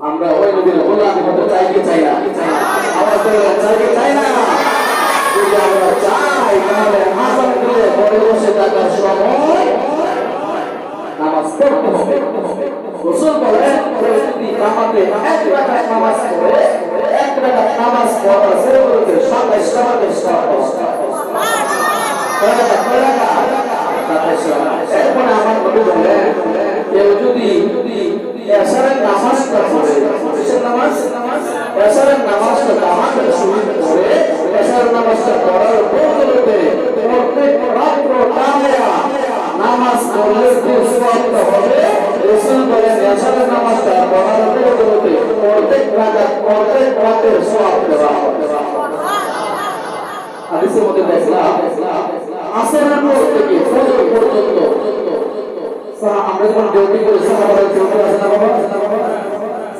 আমরা ওই নদীর গোলামি হতে চাই কি চাই কি চাই আমরা চাই নামাজে এক রাকাত নামাজ পড়ে, এক রাকাত নামাজ পড়া এরপরে আমার নবী বলেন নামাজটা পড়ে কিসের নামাজ এসারের আমরা যখন ডিউটি করি সাহাবারা ডিউটি আছে না বাবা?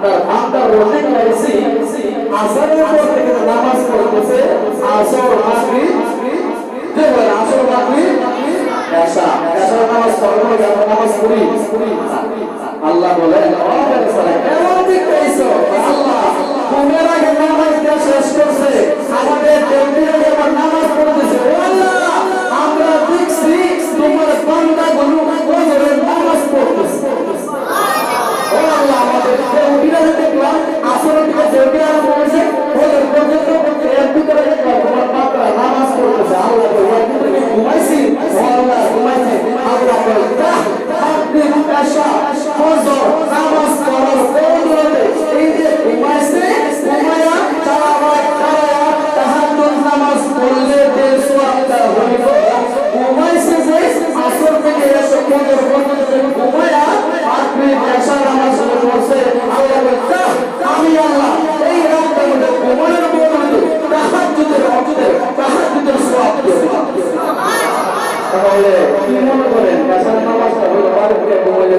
আপনার বান্দার রোজে চাইছি আসরের পর থেকে নামাজ পড়তেছে, আসর মাগরি যে বলে আসর মাগরি এসা এসা নামাজ পড়ব নামাজ পড়ি। আল্লাহ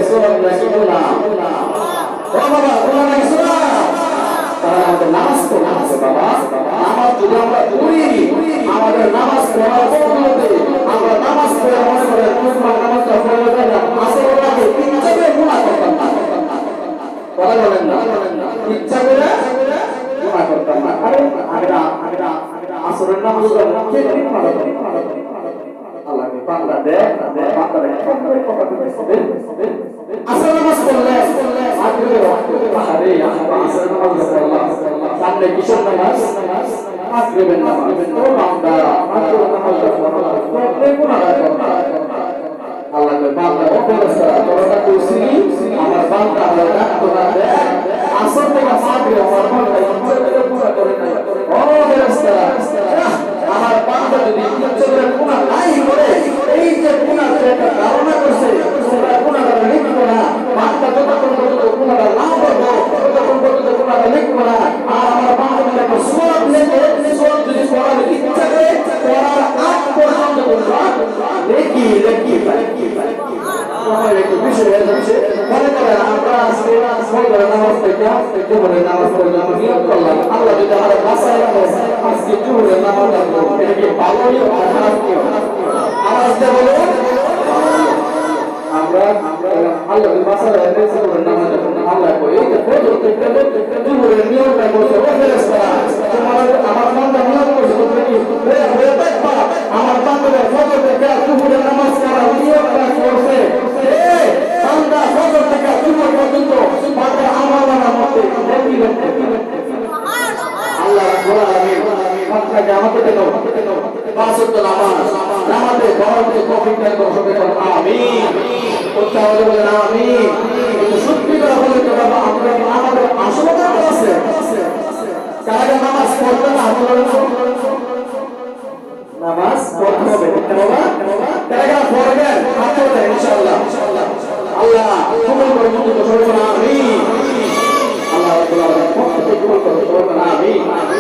সোয়াব নাকি গুনাহ ও বাবা গুনাহ নাকি সোয়াব তাহলে আমাদের নামাজ পড়তে হবে বাবা নামাজ যদি আমরা পড়ি আমাদের নামাজ পড়ার বদলতে আমরা নামাজ পড়ে মনে করে তোমার নামাজটা তাই না আসলে ইচ্ছা ইচ্ছা আগে বান্দা পড়লাম সামনে কিশোর নামাজ মাগরিবের নামাজ। তো আল্লাহ বান্দা কইছি আমার বান্দা আসর থেকে মাগরিব আমার মনে করেন, আমরা আজকে ফজরের নামাজ থেকে জোহরের নামাজ পড়ে, আমরা নিয়ত করলাম, আল্লাহ যদি আমাদের বাসায় আজকে জোহরের নামাজ আল্লাহ আল্লাহ কেন পাঁচত্ব নামাজ নামাজে গরমে কফিন কেন হবে কেন আমি করতে হবে বলে না আমি কিন্তু সত্যি কথা বলে তো বাবা? আমরা আমাদের আমি